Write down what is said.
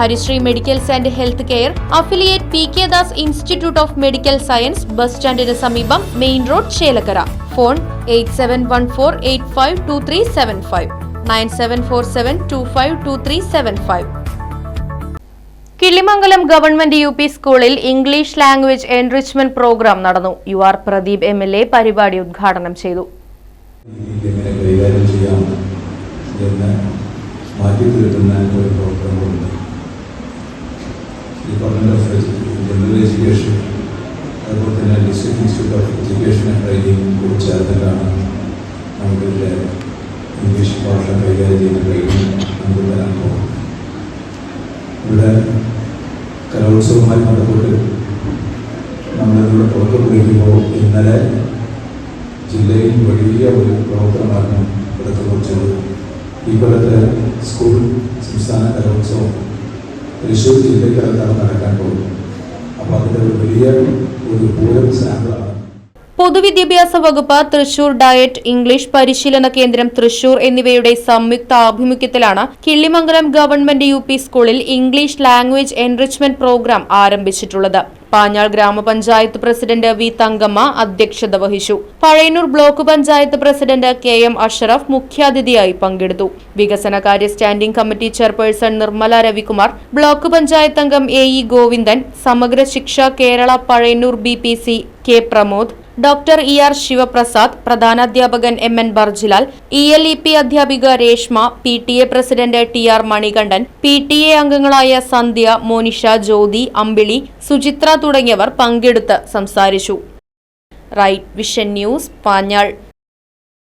Harishree medicals and health care affiliate P K Das institute of medical science bus സ്റ്റാൻഡിന് സമീപം main road Chelakkara. Phone eight seven one four eight five two three seven five. Nine seven four seven two five two three seven five. Kilimangalam government U P സ്കൂളിൽ English language enrichment programme നടന്നു. U R Pradeep M L A പരിപാടി ഉദ്ഘാടനം ചെയ്തു. എങ്ങനെ കൈകാര്യം ചെയ്യാം എന്ന് മാറ്റി തീർക്കുന്ന ഒരു പ്രോഗ്രാമുണ്ട് ഡിപ്പാർട്ട്മെന്റ് ഓഫ് ജനറൽ എഡ്യൂക്കേഷൻ അതുപോലെ തന്നെ district institute of education and training കൂടി ചേർന്നിട്ടാണ് നമുക്കിതിലെ ഇംഗ്ലീഷ് ഭാഷ കൈകാര്യം ചെയ്യുന്ന ട്രെയിനിങ് നമുക്ക് തരാൻ പോകുന്നത് ഇവിടെ കലോത്സവവുമായി ബന്ധപ്പെട്ട് നമ്മളിവിടെ പുറത്തു കുറിക്കുമ്പോൾ ഇന്നലെ ജില്ലയിൽ വലിയ ഒരു പ്രവർത്തനമായിരുന്നു ഇവിടെ കുറിച്ചത് ഈ കൊല്ലത്തെ സ്കൂൾ സംസ്ഥാന കലോത്സവം തൃശ്ശൂർ ജില്ലയ്ക്കകത്താണ് പൊതുവിദ്യാഭ്യാസ വകുപ്പ് തൃശൂർ ഡയറ്റ് ഇംഗ്ലീഷ് പരിശീലന കേന്ദ്രം തൃശൂർ എന്നിവയുടെ സംയുക്ത ആഭിമുഖ്യത്തിലാണ് കിള്ളിമംഗലം ഗവൺമെന്റ് യു സ്കൂളിൽ ഇംഗ്ലീഷ് ലാംഗ്വേജ് എൻറിച്ച്മെന്റ് പ്രോഗ്രാം ആരംഭിച്ചിട്ടുള്ളത്. പാഞ്ഞാൾ ഗ്രാമപഞ്ചായത്ത് പ്രസിഡന്റ് വി തങ്കമ്മ അധ്യക്ഷത വഹിച്ചു. Pazhayannur block panchayat president K M Ashraf മുഖ്യാതിഥിയായി പങ്കെടുത്തു. വികസനകാര്യ standing committee chairperson Nirmala Ravikumar block panchayat അംഗം A E Govindan Samagra Shiksha Kerala Pazhayannur B K Pramod doctor E R Sivaprasad പ്രധാനാധ്യാപകൻ M N Barjilal E L E P അധ്യാപിക Reshma P T A president T R Manikandan P T A അംഗങ്ങളായ സന്ധ്യ മോനിഷ ജ്യോതി അമ്പിളി സുചിത്ര തുടങ്ങിയവർ പങ്കെടുത്ത് സംസാരിച്ചു. Right vision news Panjal.